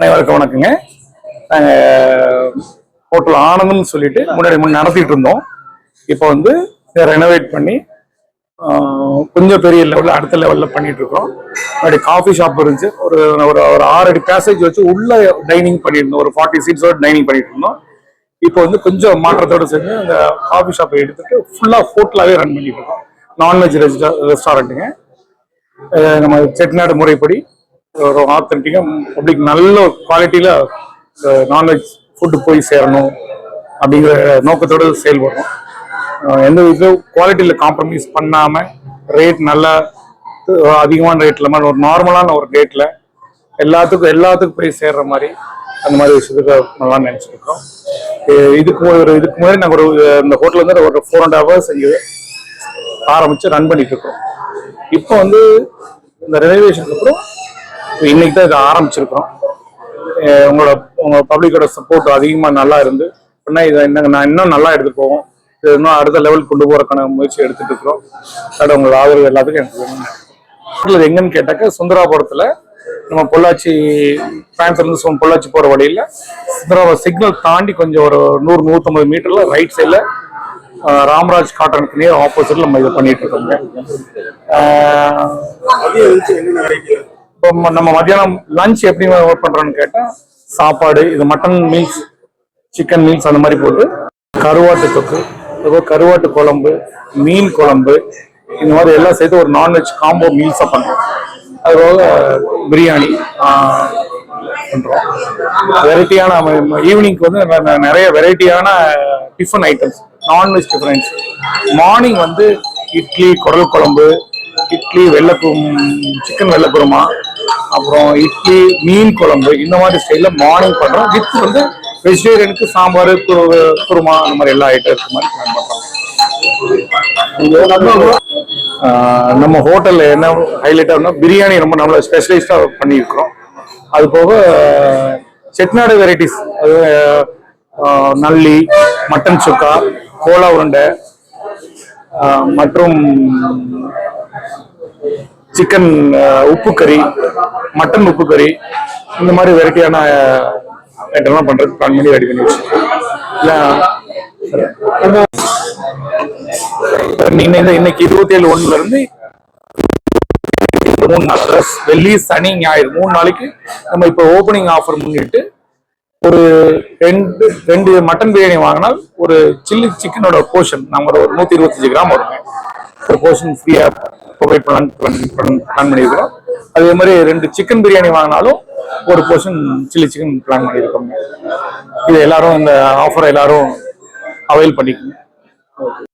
அனைவருக்கும் வணக்கங்க. நாங்கள் ஹோட்டல் ஆனந்தம்னு சொல்லிட்டு முன்னாடி முன்னாடி நடத்திட்டு இருந்தோம். இப்போ வந்து ரெனோவேட் பண்ணி கொஞ்சம் பெரிய லெவலில் அடுத்த லெவலில் பண்ணிட்டு இருக்கோம். முன்னாடி காஃபி ஷாப் இருந்துச்சு. ஒரு ஒரு ஒரு ஆறு அடி பேசேஜ் வச்சு உள்ள டைனிங் பண்ணியிருந்தோம். ஒரு ஃபார்ட்டி சீட்ஸோட டைனிங் பண்ணிட்டு இருந்தோம். இப்போ வந்து கொஞ்சம் மாற்றத்தோடு சேர்ந்து அந்த காஃபி ஷாப்பை எடுத்துட்டு ஃபுல்லாக ஹோட்டலாகவே ரன் பண்ணிட்டு இருக்கோம். நான்வெஜ் ரெஸ்டாரண்ட்டுங்க நம்ம செட்டிநாடு முறைப்படி ஒரு ஆத்தன்டிக்காக பப்ளிக் நல்ல குவாலிட்டியில் நான்வெஜ் ஃபுட்டு போய் சேரணும் அப்படிங்கிற நோக்கத்தோடு செயல்படுறோம் எந்த விதத்திலும் குவாலிட்டியில் காம்ப்ரமைஸ் பண்ணாமல் ரேட் நல்லா அதிகமான ரேட் இல்லாமல் ஒரு நார்மலான ஒரு ரேட்டில் எல்லாத்துக்கும் எல்லாத்துக்கும் போய் சேர்ற மாதிரி அந்த மாதிரி விஷயத்துக்கு நல்லா நினச்சிருக்கோம். இதுக்கு ஒரு இதுக்கு முன்னாடி நாங்கள் ஒரு இந்த ஹோட்டல் வந்து ஒரு ஃபோர் அண்ட் ஹவர்ஸ் இங்கே ஆரம்பித்து ரன் பண்ணிட்டு இருக்கோம். இப்போ வந்து இந்த ரெனோவேஷனுக்கு அப்புறம் இன்னைக்கு தான் இதை ஆரம்பிச்சிருக்கிறோம். உங்களோட உங்க பப்ளிக்கோட சப்போர்ட் அதிகமாக நல்லா இருந்து அப்படின்னா இதை இன்னும் நான் இன்னும் நல்லா எடுத்துட்டு போவோம். இது இன்னும் அடுத்த லெவல் கொண்டு போறதுக்கான முயற்சி எடுத்துட்டு இருக்கிறோம். அதோட உங்களோட ஆதரவு எல்லாத்துக்கும் எனக்கு வேணும் எங்கன்னு கேட்டாக்க சுந்தராபுரத்துல நம்ம பொள்ளாச்சி டிரான்ஸ்ல இருந்து பொள்ளாச்சி போகிற வழியில் சுந்தராபுரம் சிக்னல் தாண்டி கொஞ்சம் ஒரு நூறு நூற்றம்பது மீட்டரில் ரைட் சைடில் ராமராஜ் காட்டனுக்கு நேர் ஆப்போசிட்ல நம்ம இதை பண்ணிட்டு இருக்கோங்க. இப்போ ம- நம்ம மத்தியானம் லஞ்ச் எப்படி ஒர்க் பண்றோம்னு கேட்டா சாப்பாடு இது மட்டன் மீல்ஸ் சிக்கன் மீல்ஸ் அந்த மாதிரி போட்டு கருவாட்டு தொக்கு அதுக்கப்புறம் கருவாட்டு குழம்பு மீன் குழம்பு இந்த மாதிரி எல்லாம் சேர்த்து ஒரு நான்வெஜ் காம்போ மீல்ஸாக பண்ணுறோம் அதுபோக பிரியாணி பண்ணுறோம் வெரைட்டியான ஈவினிங்க்கு வந்து ந- நிறைய வெரைட்டியான tiffin items non veg difference morning வந்து இட்லி குடல் குழம்பு இட்லி வெள்ளக்கும் சிக்கன் வெள்ளக்குருமா அப்புறம் இட்லி மீன் குழம்பு இந்த மாதிரி ஸ்டைலில் மார்னிங் பண்ணுறோம் வித் வந்து வெஜிடேரியனுக்கு சாம்பார் குருமா அந்த மாதிரி எல்லா ஐட்டம் இருக்க மாதிரி பிளான் பண்ணுறோம் நம்ம ஹோட்டலில் என்ன ஹைலைட்டாக பிரியாணி ரொம்ப நம்மள ஸ்பெஷலைஸ்டாக பண்ணியிருக்கிறோம். அது போக செட்நாடு வெரைட்டிஸ் அது நல்லி மட்டன் சுக்கா கோலா உருண்டை மற்றும் சிக்கன் உப்பு கறி மட்டன் உப்பு கறி இந்த மாதிரி வெரைட்டியான ஐட்டம்லாம் பண்ணுறது பிளான் பண்ணி ரெடி பண்ணி வச்சு இன்னைக்கு இன்னைக்கு இருபத்தி ஏழு ஒண்ணுல இருந்து மூணு நாள். வெள்ளி சனி ஞாயிறு. மூணு நாளைக்கு நம்ம இப்போ ஓப்பனிங் ஆஃபர் முன்னிட்டு ஒரு ரெண்டு ரெண்டு மட்டன் பிரியாணி வாங்கினால் ஒரு சில்லி சிக்கனோட போர்ஷன் நம்ம ஒரு நூற்றி இருபத்தஞ்சு கிராம் வருங்க. ஒரு போர்ஷன் ஃப்ரீயாக ப்ரொவைட் பண்ணலாம் பிளான் பண்ணியிருக்கிறோம். அதே மாதிரி ரெண்டு சிக்கன் பிரியாணி வாங்கினாலும் ஒரு போர்ஷன் சில்லி சிக்கன் பிளான் பண்ணியிருக்கோங்க இது எல்லாரும் இந்த ஆஃபரை எல்லாரும் அவைல் பண்ணிக்கோங்க.